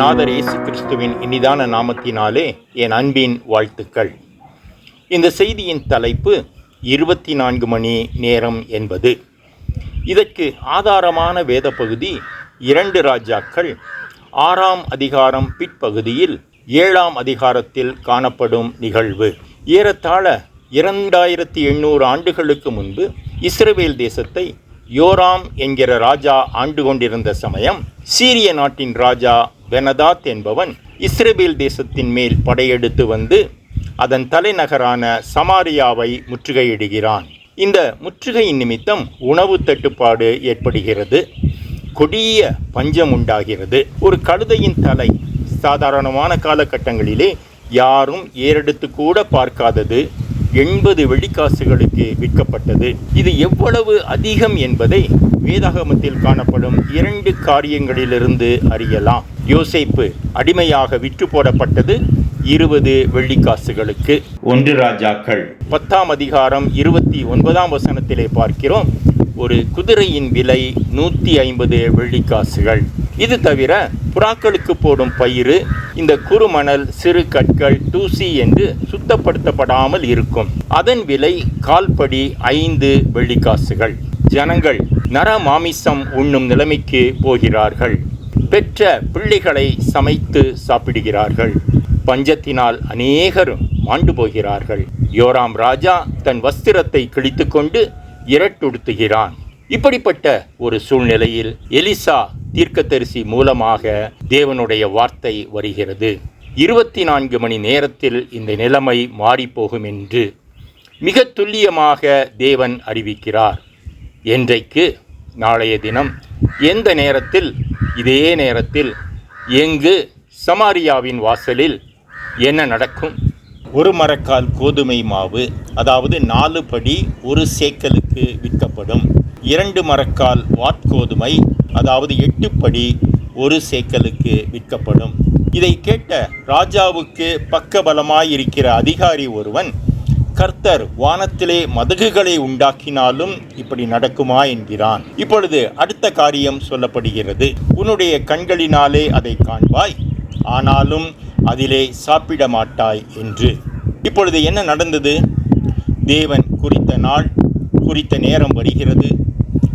நாதர் இயேசு கிறிஸ்துவின் இனிதான நாமத்தினாலே என் அன்பின் வாழ்த்துக்கள். இந்த செய்தியின் தலைப்பு இருபத்தி நான்கு மணி நேரம் என்பது. இதற்கு ஆதாரமான வேத பகுதி இரண்டு ராஜாக்கள் ஆறாம் அதிகாரம் பிற்பகுதியில் ஏழாம் அதிகாரத்தில் காணப்படும் நிகழ்வு. ஏறத்தாழ இரண்டாயிரத்தி எண்ணூறு ஆண்டுகளுக்கு முன்பு இஸ்ரேல் தேசத்தை யோராம் என்கிற ராஜா ஆண்டு கொண்டிருந்த சமயம் சீரிய நாட்டின் ராஜா பெனதாத் என்பவன் இஸ்ரேபேல் தேசத்தின் மேல் படையெடுத்து வந்து அதன் தலைநகரான சமாரியாவை முற்றுகையிடுகிறான். இந்த முற்றுகையின் நிமித்தம் உணவு தட்டுப்பாடு ஏற்படுகிறது. கொடிய பஞ்சம் உண்டாகிறது. ஒரு கழுதையின் தலை சாதாரணமான காலகட்டங்களிலே யாரும் ஏறெடுத்து கூட பார்க்காதது. எண்பது வெள்ளிக்காசுகளுக்கு விற்கப்பட்டது. இது எவ்வளவு அதிகம் என்பதை வேதாகமத்தில் காணப்படும் இரண்டு காரியங்களிலிருந்து அறியலாம். யோசேப்பு அடிமையாக விற்று போடப்பட்டது இருபது வெள்ளிக்காசுகளுக்கு. ஒன்று ராஜாக்கள். பத்தாம் அதிகாரம் இருபத்தி ஒன்பதாம் வசனத்திலே பார்க்கிறோம். ஒரு குதிரையின் விலை நூற்றி ஐம்பது வெள்ளிக்காசுகள். இது தவிர புறாக்களுக்கு போடும் பயிறு இந்த குறுமணல் சிறு கற்கள் தூசி என்று சுத்தப்படுத்தப்படாமல் இருக்கும். அதன் விலை கால்படி ஐந்து வெள்ளிக்காசுகள். ஜனங்கள் நர மாமிசம் உண்ணும் நிலைமைக்கு போகிறார்கள். பெற்ற பிள்ளைகளை சமைத்து சாப்பிடுகிறார்கள். பஞ்சத்தினால் அநேகரும் மாண்டு போகிறார்கள். யோராம் ராஜா தன் வஸ்திரத்தை கிழித்துக்கொண்டு இரட்டுடுத்துகிறான். இப்படிப்பட்ட ஒரு சூழ்நிலையில் எலிசா தீர்க்கதரிசி மூலமாக தேவனுடைய வார்த்தை வருகிறது. இருபத்தி நான்கு மணி நேரத்தில் இந்த நிலைமை மாறிப்போகும் என்று மிக துல்லியமாக தேவன் அறிவிக்கிறார். என்றைக்கு? நாளைய தினம். எந்த நேரத்தில்? இதே நேரத்தில். எங்கு? சமாரியாவின் வாசலில் என்ன நடக்கும்? ஒரு மரக்கால் கோதுமை மாவு அதாவது நாலு படி ஒரு சேக்கலுக்கு விற்கப்படும். இரண்டு மரக்கால் வாட்கோதுமை அதாவது எட்டு படி ஒரு சேக்கலுக்கு விற்கப்படும். இதை கேட்ட ராஜாவுக்கு பக்கபலமாயிருக்கிற அதிகாரி ஒருவன் கர்த்தர் வானத்திலே மதகுகளை உண்டாக்கினாலும் இப்படி நடக்குமா என்கிறான். இப்பொழுது அடுத்த காரியம் சொல்லப்படுகிறது. உன்னுடைய கண்களினாலே அதை காண்பாய். ஆனாலும் அதிலே சாப்பிட மாட்டாய் என்று. இப்பொழுது என்ன நடந்தது? தேவன் குறித்த நாள் குறித்த நேரம் வருகிறது.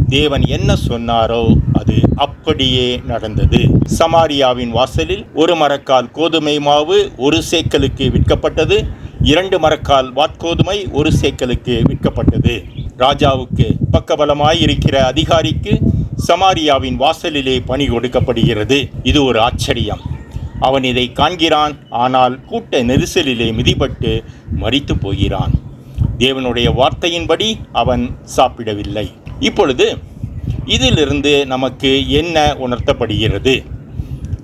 தேவன் என்ன சொன்னாரோ அது அப்படியே நடந்தது. சமாரியாவின் வாசலில் ஒரு மரக்கால் கோதுமை மாவு ஒரு சேக்கலுக்கு விற்கப்பட்டது. இரண்டு மரக்கால் வாட்கோதுமை ஒரு சேக்கலுக்கு விற்கப்பட்டது. ராஜாவுக்கு பக்கபலமாய் இருக்கிற அதிகாரிக்கு சமாரியாவின் வாசலிலே பணி கொடுக்கப்படுகிறது. இது ஒரு ஆச்சரியம். அவன் இதை காண்கிறான் ஆனால் கூட்ட நெரிசலிலே மிதிபட்டு மறித்து போகிறான். தேவனுடைய வார்த்தையின்படி அவன் சாப்பிடவில்லை. இப்பொழுது இதிலிருந்து நமக்கு என்ன உணர்த்தப்படுகிறது?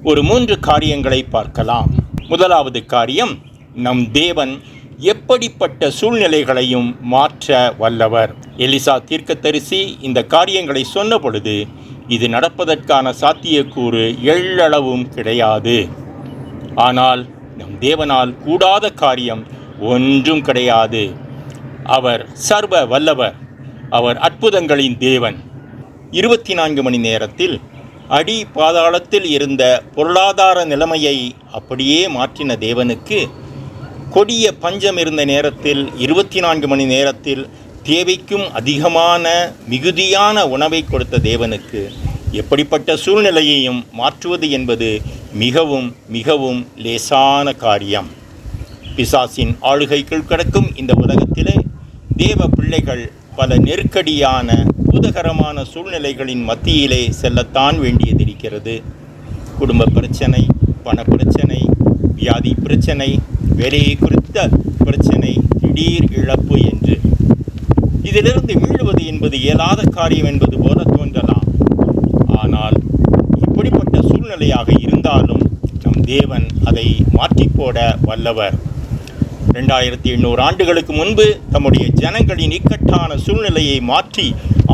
ஒரு மூன்று காரியங்களை பார்க்கலாம். முதலாவது காரியம் நம் தேவன் எப்படிப்பட்ட சூழ்நிலைகளையும் மாற்ற வல்லவர். எலிசா தீர்க்கத்தரிசி இந்த காரியங்களை சொன்ன பொழுது இது நடப்பதற்கான சாத்தியக்கூறு எள்ளளவும் கிடையாது. ஆனால் நம் தேவனால் கூடாத காரியம் ஒன்றும் கிடையாது. அவர் சர்வ வல்லவர் அவர் அற்புதங்களின் தேவன். இருபத்தி நான்கு மணி நேரத்தில் அடி பாதாளத்தில் இருந்த பொருளாதார நிலைமையை அப்படியே மாற்றின தேவனுக்கு கொடிய பஞ்சம் இருந்த நேரத்தில் இருபத்தி நான்கு மணி நேரத்தில் தேவைக்கும் அதிகமான மிகுதியான உணவை கொடுத்த தேவனுக்கு எப்படிப்பட்ட சூழ்நிலையையும் மாற்றுவது என்பது மிகவும் மிகவும் லேசான காரியம். பிசாசின் ஆளுகைக்குள் கிடக்கும் இந்த உலகத்திலே தேவ பிள்ளைகள் பல நெருக்கடியான பூதகரமான சூழ்நிலைகளின் மத்தியிலே செல்லத்தான் வேண்டியதிருக்கிறது. குடும்ப பிரச்சனை பண பிரச்சனை வியாதி பிரச்சனை வேலையை குறித்த பிரச்சனை திடீர் இழப்பு என்று. இதிலிருந்து மீளுவது என்பது இயலாத காரியம் என்பது போல தோன்றலாம். ஆனால் இப்படிப்பட்ட சூழ்நிலையாக இருந்தாலும் நம் தேவன் அதை மாற்றிப்போட வல்லவர். ரெண்டாயிரத்தி எண்ணூறு ஆண்டுகளுக்கு முன்பு தம்முடைய ஜனங்களின் இக்கட்டான சூழ்நிலையை மாற்றி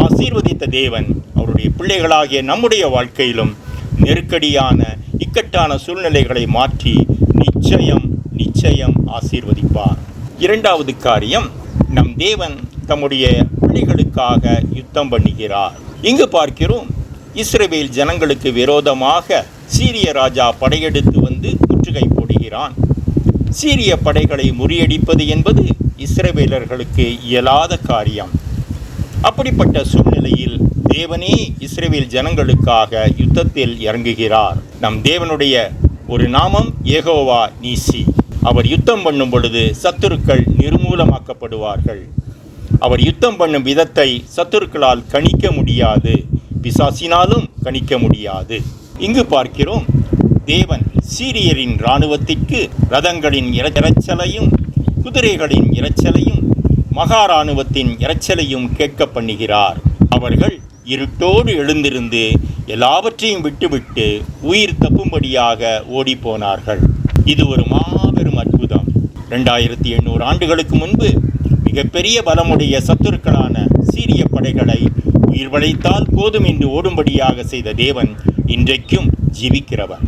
ஆசீர்வதித்த தேவன் அவருடைய பிள்ளைகளாகிய நம்முடைய வாழ்க்கையிலும் நெருக்கடியான இக்கட்டான சூழ்நிலைகளை மாற்றி நிச்சயம் நிச்சயம் ஆசீர்வதிப்பார். இரண்டாவது காரியம் நம் தேவன் தம்முடைய பிள்ளைகளுக்காக யுத்தம் பண்ணுகிறார். இங்கு பார்க்கிறோம் இஸ்ரவேல் ஜனங்களுக்கு விரோதமாக சீரிய ராஜா படையெடுத்து வந்து முற்றுகை போடுகிறான். சீரிய படைகளை முறியடிப்பது என்பது இஸ்ரேவேலர்களுக்கு இயலாத காரியம். அப்படிப்பட்ட சூழ்நிலையில் தேவனே இஸ்ரேவேல் ஜனங்களுக்காக யுத்தத்தில் இறங்குகிறார். நம் தேவனுடைய ஒரு நாமம் ஏகோவா நீசி அவர் யுத்தம் பண்ணும் பொழுது சத்துருக்கள் நிர்மூலமாக்கப்படுவார்கள். அவர் யுத்தம் பண்ணும் விதத்தை சத்துருக்களால் கணிக்க முடியாது பிசாசினாலும் கணிக்க முடியாது. இங்கு பார்க்கிறோம் தேவன் சீரியரின் இராணுவத்திற்கு ரதங்களின் இரைச்சலையும் குதிரைகளின் இரைச்சலையும் மகா இராணுவத்தின் இரைச்சலையும் கேட்க பண்ணுகிறார். அவர்கள் இருட்டோடு எழுந்திருந்து எல்லாவற்றையும் விட்டுவிட்டு உயிர் தப்பும்படியாக ஓடிப்போனார்கள். இது ஒரு மா ரெண்டாயிரத்தி எண்ணூறு ஆண்டுகளுக்கு முன்பு மிகப்பெரிய பலமுடைய சத்துருக்களான சீரிய படைகளை உயிர் வளைத்தால் போதும் என்று ஓடும்படியாக செய்த தேவன் இன்றைக்கும் ஜீவிக்கிறவர்.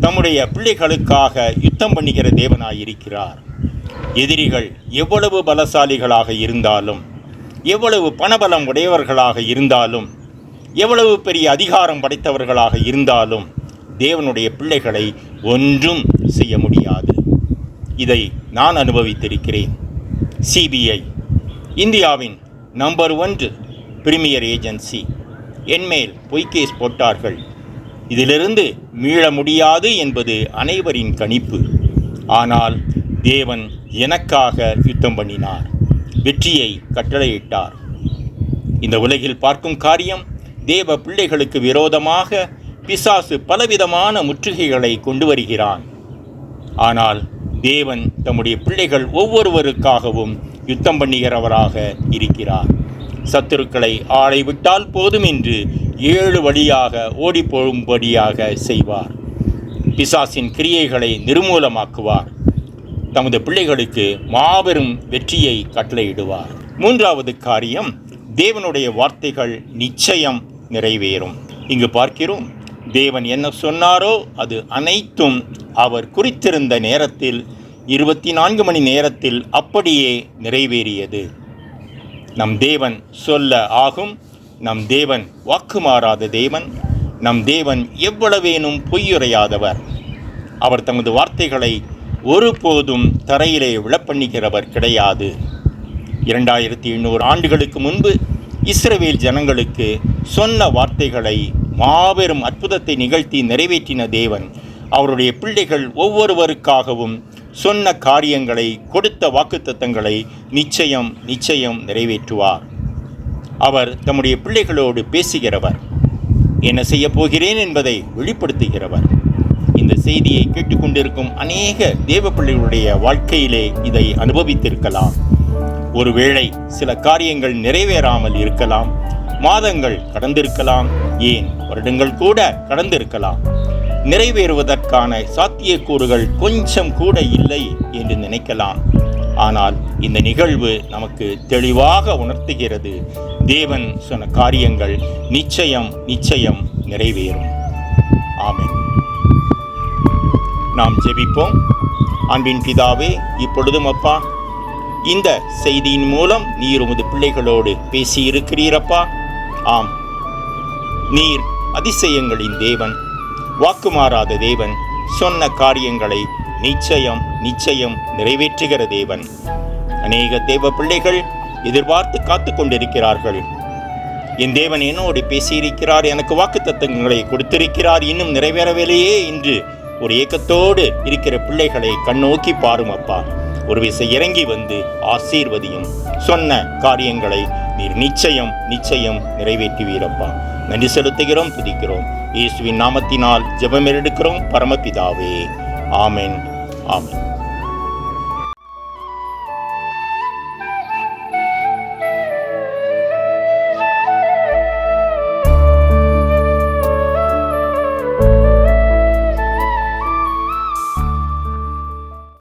தம்முடைய பிள்ளைகளுக்காக யுத்தம் பண்ணுகிற தேவனாயிருக்கிறார். எதிரிகள் எவ்வளவு பலசாலிகளாக இருந்தாலும் எவ்வளவு பணபலம் உடையவர்களாக இருந்தாலும் எவ்வளவு பெரிய அதிகாரம் படைத்தவர்களாக இருந்தாலும் தேவனுடைய பிள்ளைகளை ஒன்றும் செய்ய முடியாது. இதை நான் அனுபவித்திருக்கிறேன். சிபிஐ இந்தியாவின் நம்பர் ஒன்று பிரீமியர் ஏஜென்சி என்மேல் பொய்கேஸ் போட்டார்கள். இதிலிருந்து மீள முடியாது என்பது அனைவரின் கணிப்பு. ஆனால் தேவன் எனக்காக யுத்தம் பண்ணினார். வெற்றியை கட்டளையிட்டார். இந்த உலகில் பார்க்கும் காரியம் தேவ பிள்ளைகளுக்கு விரோதமாக பிசாசு பலவிதமான முற்றுகைகளை கொண்டு வருகிறான். ஆனால் தேவன் தம்முடைய பிள்ளைகள் ஒவ்வொருவருக்காகவும் யுத்தம் பண்ணுகிறவராக இருக்கிறார். சத்துருக்களை ஆளை விட்டால் போதும் என்று ஏழு வழியாக ஓடிப்போகும்படியாக செய்வார். பிசாசின் கிரியைகளை நிர்மூலமாக்குவார். தமது பிள்ளைகளுக்கு மாபெரும் வெற்றியை கட்டளையிடுவார். மூன்றாவது காரியம் தேவனுடைய வார்த்தைகள் நிச்சயம் நிறைவேறும். இங்கு பார்க்கிறோம் தேவன் என்ன சொன்னாரோ அது அனைத்தும் அவர் குறித்திருந்த நேரத்தில் இருபத்தி நான்கு மணி நேரத்தில் அப்படியே நிறைவேறியது. நம் தேவன் சொல்ல ஆகும் நம் தேவன் வாக்கு மாறாத தேவன் நம் தேவன் எவ்வளவேனும் பொய்யுரையாதவர். அவர் தமது வார்த்தைகளை ஒருபோதும் தரையிலே விழப்பண்ணுகிறவர் கிடையாது. இரண்டாயிரத்தி எண்ணூறு ஆண்டுகளுக்கு முன்பு இஸ்ரேவேல் ஜனங்களுக்கு சொன்ன வார்த்தைகளை மாபெரும் அற்புதத்தை நிகழ்த்தி நிறைவேற்றின தேவன் அவருடைய பிள்ளைகள் ஒவ்வொருவருக்காகவும் சொன்ன காரியங்களை கொடுத்த வாக்குத்தத்தங்களை நிச்சயம் நிச்சயம் நிறைவேற்றுவார். அவர் தம்முடைய பிள்ளைகளோடு பேசுகிறவர். என்ன செய்ய போகிறேன் என்பதை வெளிப்படுத்துகிறவர். இந்த செய்தியை கேட்டுக்கொண்டிருக்கும் அநேக தேவ பிள்ளைகளுடைய வாழ்க்கையிலே இதை அனுபவித்திருக்கலாம். ஒருவேளை சில காரியங்கள் நிறைவேறாமல் இருக்கலாம். மாதங்கள் கடந்திருக்கலாம். ஏன்? வருடங்கள் கூட கடந்திருக்கலாம். நிறைவேறுவதற்கான சாத்தியக்கூறுகள் கொஞ்சம் கூட இல்லை என்று நினைக்கலாம். ஆனால் இந்த நிகழ்வு நமக்கு தெளிவாக உணர்த்துகிறது. தேவன் சொன்ன காரியங்கள் நிச்சயம் நிச்சயம் நிறைவேறும். ஆமென். நாம் ஜெபிப்போம். அன்பின் பிதாவே இப்பொழுதும் அப்பா இந்த செய்தியின் மூலம் நீர் உமது பிள்ளைகளோடு பேசியிருக்கிறீரப்பா. ஆம். நீர் அதிசயங்களின் தேவன். வாக்குமாறாத தேவன் சொன்ன காரியங்களை நிச்சயம் நிச்சயம் நிறைவேற்றுகிற தேவன். அநேக தேவ பிள்ளைகள் எதிர்பார்த்து காத்து கொண்டிருக்கிறார்கள். என் தேவன் என்னோடு பேசியிருக்கிறார் எனக்கு வாக்கு தத்துவங்களை கொடுத்திருக்கிறார் இன்னும் நிறைவேறவில்லையே என்று ஒரு ஏக்கத்தோடு இருக்கிற பிள்ளைகளை கண்ணோக்கி பாரும் அப்பா. ஒரு விசை இறங்கி வந்து ஆசீர்வதியும் சொன்ன காரியங்களை நீர் நிச்சயம் நிச்சயம் நிறைவேற்றுவீரப்பா நன்றி செலுத்துகிறோம் துதிக்கிறோம். இயேசுவின் நாமத்தினால் ஜெபம் எடுக்கிறோம் பரமபிதாவே. ஆமென். ஆமென்.